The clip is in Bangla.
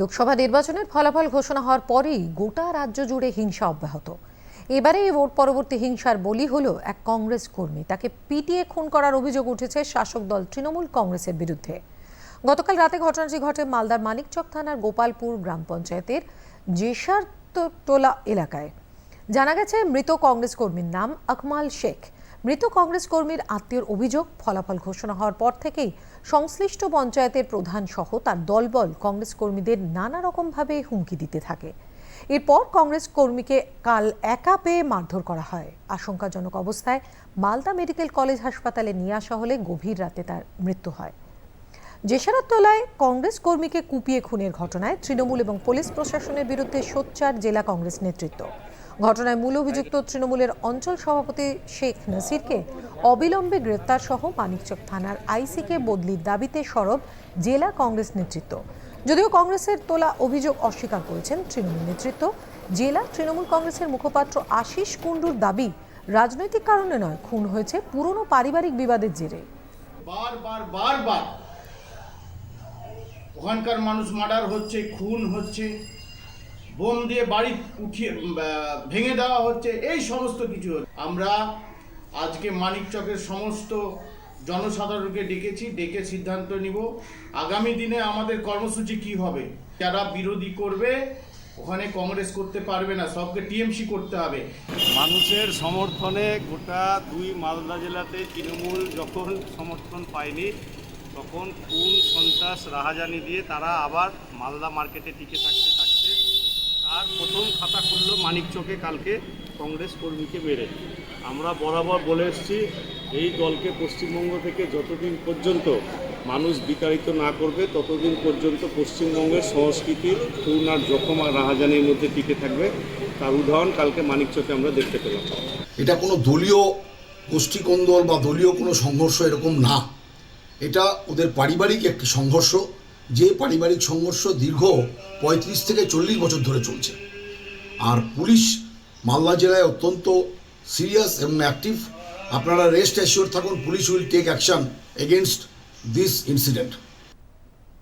লোকসভা নির্বাচনের ফলাফল ঘোষণা হওয়ার পরেই গোটা রাজ্য জুড়ে হিংসা অব্যাহত। এবারে ভোট পরবর্তী হিংসার বলি হলো এক কংগ্রেস কর্মী। তাকে পিটিয়ে খুন করার অভিযোগ উঠেছে শাসক দল তৃণমূল কংগ্রেসের বিরুদ্ধে। গতকাল রাতে ঘটনাটি ঘটে মালদার মানিকচক থানার গোপালপুর গ্রাম পঞ্চায়েতের জেসার টোলা এলাকায়। জানা গেছে, মৃত কংগ্রেস কর্মীর নাম আকমাল শেখ। মৃত কংগ্রেস কর্মীর আত্মীয়র অভিযোগ ফলাফল ঘোষণা হওয়ার পর থেকেই সংশ্লিষ্ট পঞ্চায়েতের প্রধান সহ তার দলবল কংগ্রেস কর্মীদের নানা রকমভাবে হুমকি দিতে থাকে। এরপর কংগ্রেস কর্মীকে কাল একা পেয়ে মারধর করা হয়। আশঙ্কাজনক অবস্থায় মালদা মেডিকেল কলেজ হাসপাতালে নিয়ে আসা হলে গভীর রাতে তার মৃত্যু হয়। জেসারাত তলায় কংগ্রেস কর্মীকে কুপিয়ে খুনের ঘটনায় তৃণমূল এবং পুলিশ প্রশাসনের বিরুদ্ধে সোচ্চার জেলা কংগ্রেস নেতৃত্ব। ঘটনায় মূল অভিযুক্ত তৃণমূলের অঞ্চল সভাপতি শেখ নাসিরকে অবিলম্বে গ্রেপ্তার সহ মানিকচক থানার আইসিকে বদলির দাবিতে সরব জেলা কংগ্রেস নেতৃত্ব। যদিও কংগ্রেসের তোলা অভিযোগ অস্বীকার করেছেন তৃণমূল নেতৃত্ব, জেলা তৃণমূল কংগ্রেসের মুখপাত্র আশিস কুণ্ডুর দাবি রাজনৈতিক কারণে নয়, খুন হয়েছে পুরনো পারিবারিক বিবাদের জেরে। ওখানকার মানুষ মার্ডার হচ্ছে, খুন হচ্ছে। বোম দিয়ে বাড়ি উঠিয়ে ভেঙে দেওয়া হচ্ছে, এই সমস্ত কিছু। আমরা আজকে মানিকচকের সমস্ত জনসাধারণকে ডেকেছি, ডেকে সিদ্ধান্ত নিব। আগামী দিনে আমাদের কর্মসূচি কি হবে? যারা বিরোধী করবে, ওখানে কংগ্রেস করতে পারবে না, সবকে টিএমসি করতে হবে। মানুষের সমর্থনে গোটা দুই মালদা জেলাতে তৃণমূল যখন সমর্থন পায়নি, তখন খুন, সন্ত্রাস, রাহাজানি দিয়ে তারা আবার মালদা মার্কেটে টিকে থাকতে থাকতে তার প্রথম খাতা খুলল মানিকচকে কালকে কংগ্রেস কর্মীকে মেরে। আমরা বরাবর বলে এসেছি, এই দলকে পশ্চিমবঙ্গ থেকে যতদিন পর্যন্ত মানুষ বিতাড়িত না করবে, ততদিন পর্যন্ত পশ্চিমবঙ্গের সংস্কৃতির আর জখম আর রাহাজানির মধ্যে টিকে থাকবে। তার উদাহরণ কালকে মানিকচকে আমরা দেখতে পেলাম। এটা কোনো দলীয় গোষ্ঠীকন্দল বা দলীয় কোনো সংঘর্ষ এরকম না। এটা ওদের পারিবারিক একটি সংঘর্ষ। যে পারিবারিক সংঘর্ষ দীর্ঘ পঁয়ত্রিশ থেকে চল্লিশ বছর ধরে চলছে। আর পুলিশ মালদা জেলায় অত্যন্ত সিরিয়াস এবং অ্যাক্টিভ। আপনারা রেস্ট অ্যাসিওর থাকুন, police will take action against this incident